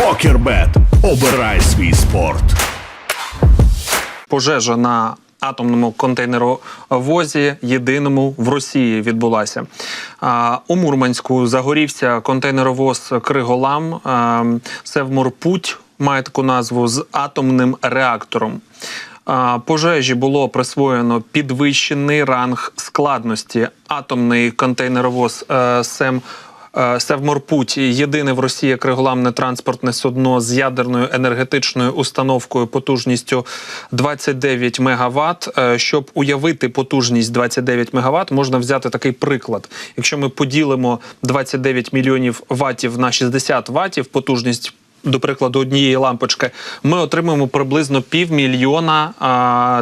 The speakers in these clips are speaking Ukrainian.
Покербет. Обирай свій спорт. пожежа на атомному контейнеровозі єдиному в Росії відбулася. А, У Мурманську загорівся контейнеровоз Криголам. А, Севморпуть має таку назву з атомним реактором. А, Пожежі було присвоєно підвищений ранг складності. Атомний контейнеровоз е, Сем. Е, Севморпуть єдине в Росії криголамне транспортне судно з ядерною енергетичною установкою потужністю 29 МВт. Е, Щоб уявити потужність 29 МВт, можна взяти такий приклад. Якщо ми поділимо 29 мільйонів ватів на 60 ватів, потужність. До прикладу, однієї лампочки, ми отримаємо приблизно півмільйона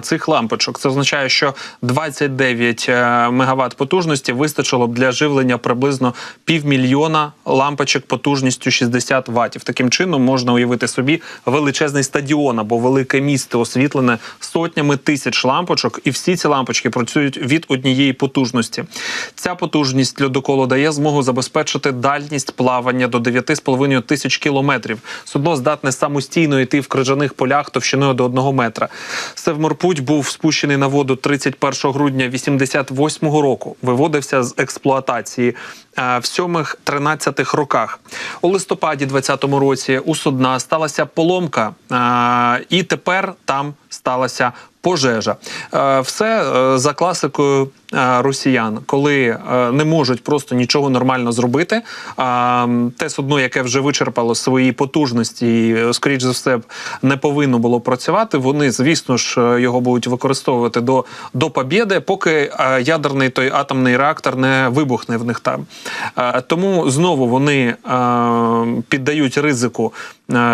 цих лампочок. Це означає, що 29 е, мегаватт потужності вистачило б для живлення приблизно півмільйона лампочок потужністю 60 ваттів. Таким чином можна уявити собі величезний стадіон або велике місто, освітлене сотнями тисяч лампочок, і всі ці лампочки працюють від однієї потужності. Ця потужність льодоколу дає змогу забезпечити дальність плавання до 9,5 тисяч кілометрів. Судно здатне самостійно йти в крижаних полях товщиною до одного метра. Севморпуть був спущений на воду 31 грудня 88 року. Виводився з експлуатації е, в 7-13 роках. У листопаді 20-му році у судна сталася поломка, е, і тепер там сталася пожежа. Е, Все е, за класикою е, росіян, коли не можуть просто нічого нормально зробити. Те судно, яке вже вичерпало свої потужності, і, скоріш за все, не повинно було працювати. Вони, звісно ж, його будуть використовувати до, до побєди, поки ядерний той атомний реактор не вибухне в них там. Тому знову вони піддають ризику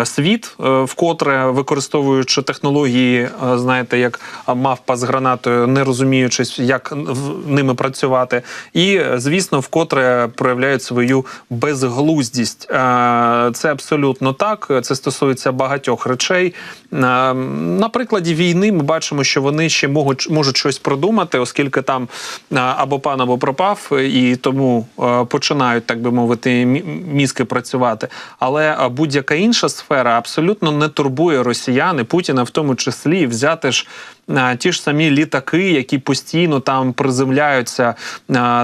світ, е, вкотре використовуючи технології, е, знаєте, як мавпа з гранатою, не розуміючись, як ними працювати, і е, звісно, вкотре проявляють свою безглуздість. Е, Це абсолютно так. Це стосується багатьох речей. Е, На прикладі війни ми бачимо, що вони ще можуть, можуть щось продумати, оскільки там е, або пан, або пропав, і тому е, починають, так би мовити, мізки працювати. Але е, будь-яка інша сфера абсолютно не турбує росіян і Путіна, в тому числі взяти ж. Ті ж самі літаки, які постійно там приземляються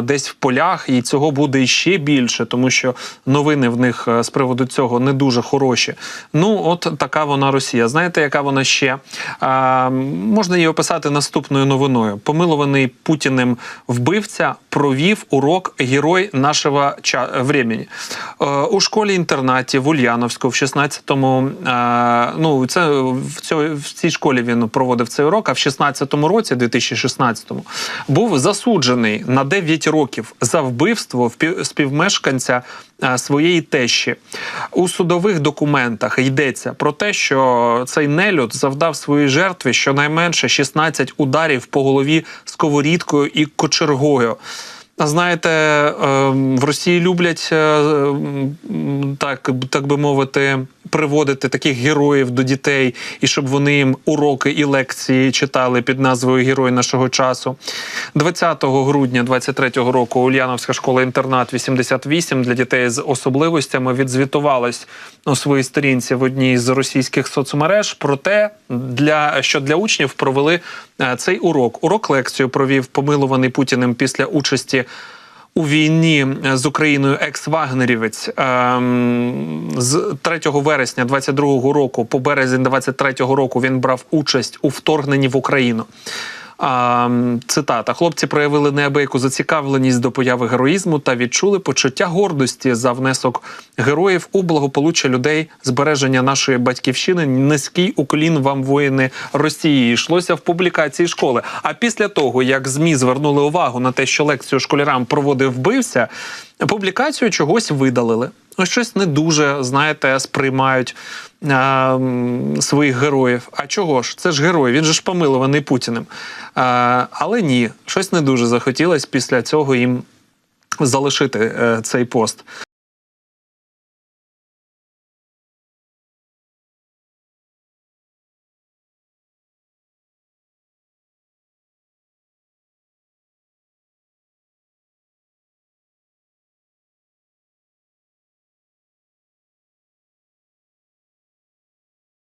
десь в полях, і цього буде іще більше, тому що новини в них е, з приводу цього не дуже хороші. Ну, от така вона Росія. Знаєте, яка вона ще? Можна її описати наступною новиною. Помилований Путіним вбивця провів урок Герой нашого ча- времени. Е, у школі-інтернаті в Ульяновську в 16-му, е, ну це в, цій, в цій школі він проводив цей урок, а в 16-му році, 2016-му, був засуджений на 9 років за вбивство співмешканця е, своєї тещі. У судових документах йдеться про те, що цей нелюд завдав своїй жертві щонайменше 16 ударів по голові сковорідкою і кочергою. Знаєте, ем, в Росії люблять е, так, так би мовити, приводити таких героїв до дітей, і щоб вони їм уроки і лекції читали під назвою Герой нашого часу. 20 грудня 23-го року Ульяновська школа-інтернат 88 для дітей з особливостями відзвітувалась у своїй сторінці в одній з російських соцмереж про те, для, що для учнів провели е, цей урок. Урок лекцію провів помилуваний Путіним після участі. У війні з Україною екс-вагнерівець ем, з 3 вересня 22-го року по березень 23-го року він брав участь у вторгненні в Україну. Цитата: хлопці проявили неабияку зацікавленість до появи героїзму та відчули почуття гордості за внесок героїв у благополуччя людей, збереження нашої батьківщини. Низький уклін вам воїни Росії. Йшлося в публікації школи. А після того, як змі звернули увагу на те, що лекцію школярам проводив вбивця, публікацію чогось видалили. Ось щось не дуже, знаєте, сприймають а, своїх героїв. А чого ж? Це ж герой, він же ж помилований Путіним. А, але ні, щось не дуже захотілось після цього їм залишити е, цей пост.